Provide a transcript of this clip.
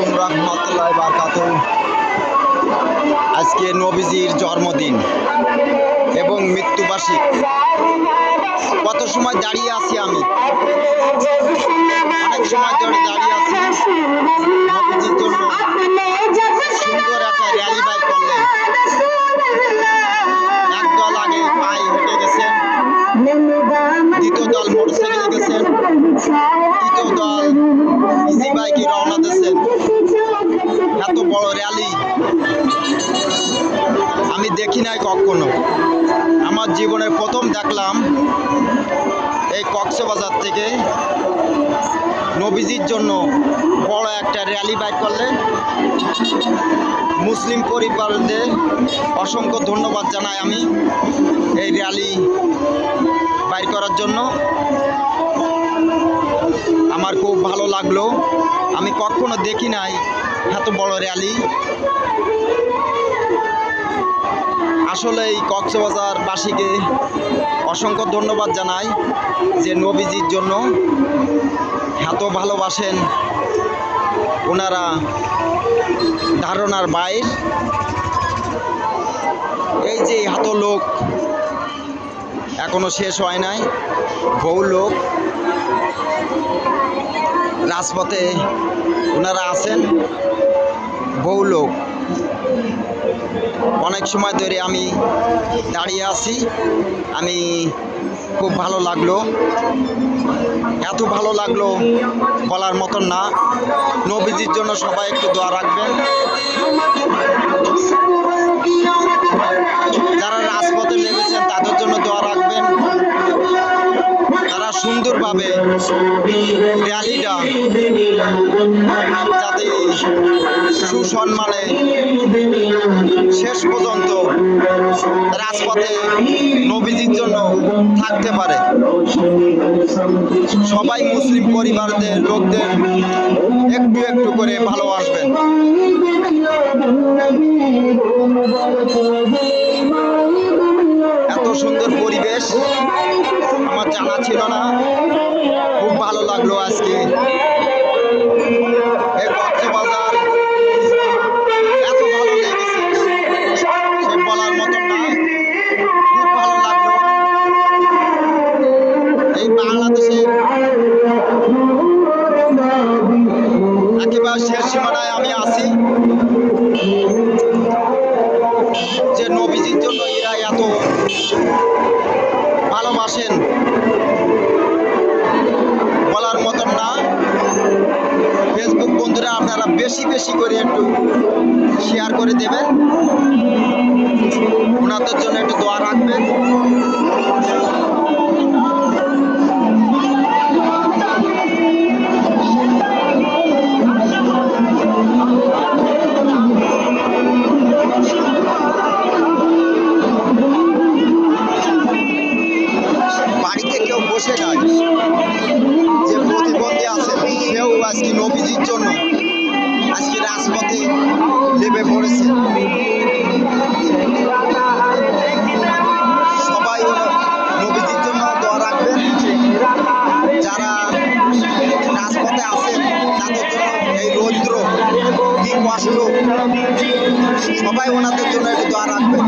আলাইকুম রহমতুল্লাহ বারকাত আজকে নবীজির জন্মদিন এবং মৃত্যুবার্ষিক। কত সময় দাঁড়িয়ে আছি আমি? অনেক সময় ধরে দাঁড়িয়ে আছি। নবীজির জন্য সুন্দর একটা র্যালি বাইর করলেন। একদল আগে পায়ে হেঁটে গেছেন। দ্বিতীয় দল মোটরসাইকেলে দেখি নাই কখনো। আমার জীবনে প্রথম দেখলাম এই কক্সবাজার থেকে নবীজির জন্য বড় একটা র্যালি বাইক করলেন মুসলিম পরিবারদের অসংখ্য ধন্যবাদ জানাই আমি এই র্যালি বাইর করার জন্য। আমার খুব ভালো লাগল। আমি কখনো দেখি নাই এত বড় র্যালি আসলে এই কক্সবাজারবাসীকে অসংখ্য ধন্যবাদ জানাই যে নবীজির জন্য এত ভালোবাসেন ওনারা ধারণার বাইর। এই যে এত লোক এখনও শেষ হয় নাই, বহু লোক রাজপথে ওনারা আছেন, বহু লোক। অনেক সময় ধরে আমি দাঁড়িয়ে আছি। আমি খুব ভালো লাগল। এত ভালো লাগল বলার মতন না। নবীজির জন্য সবাই একটু দোয়া রাখবেন। যারা রাজপথে নেমেছেন, তাদের জন্য দোয়া রাখবেন। তারা সুন্দরভাবে র্যালিটা যাতে সুসম্মানে শেষ পর্যন্ত রাজপথে নবীজির জন্য থাকতে পারে। সবাই মুসলিম পরিবারদের, লোকদের একটু একটু করে ভালোবাসবেন। এত সুন্দর পরিবেশ আমার জানা ছিল না। খুব ভালো লাগল আজকে। সীমানায় আমি আছি যে নবীজির জন্য এরা এত ভালোবাসেন, বলার মতন না। ফেসবুক বন্ধুরা, আপনারা বেশি বেশি করে একটু শেয়ার করে দেবেন। ওনাদের জন্য নাই যে প্রতিবন্ধী আছে, সেও আজকে নবীজির জন্য আজকে রাজপথে নেমে পড়েছে। সবাই নবীজির জন্য দোয়া রাখবেন। যারা রাজপথে আছেন তাদের জন্য এই রৌদ্র কি কষ্ট, সবাই ওনাদের জন্য একটু দোয়া রাখবেন।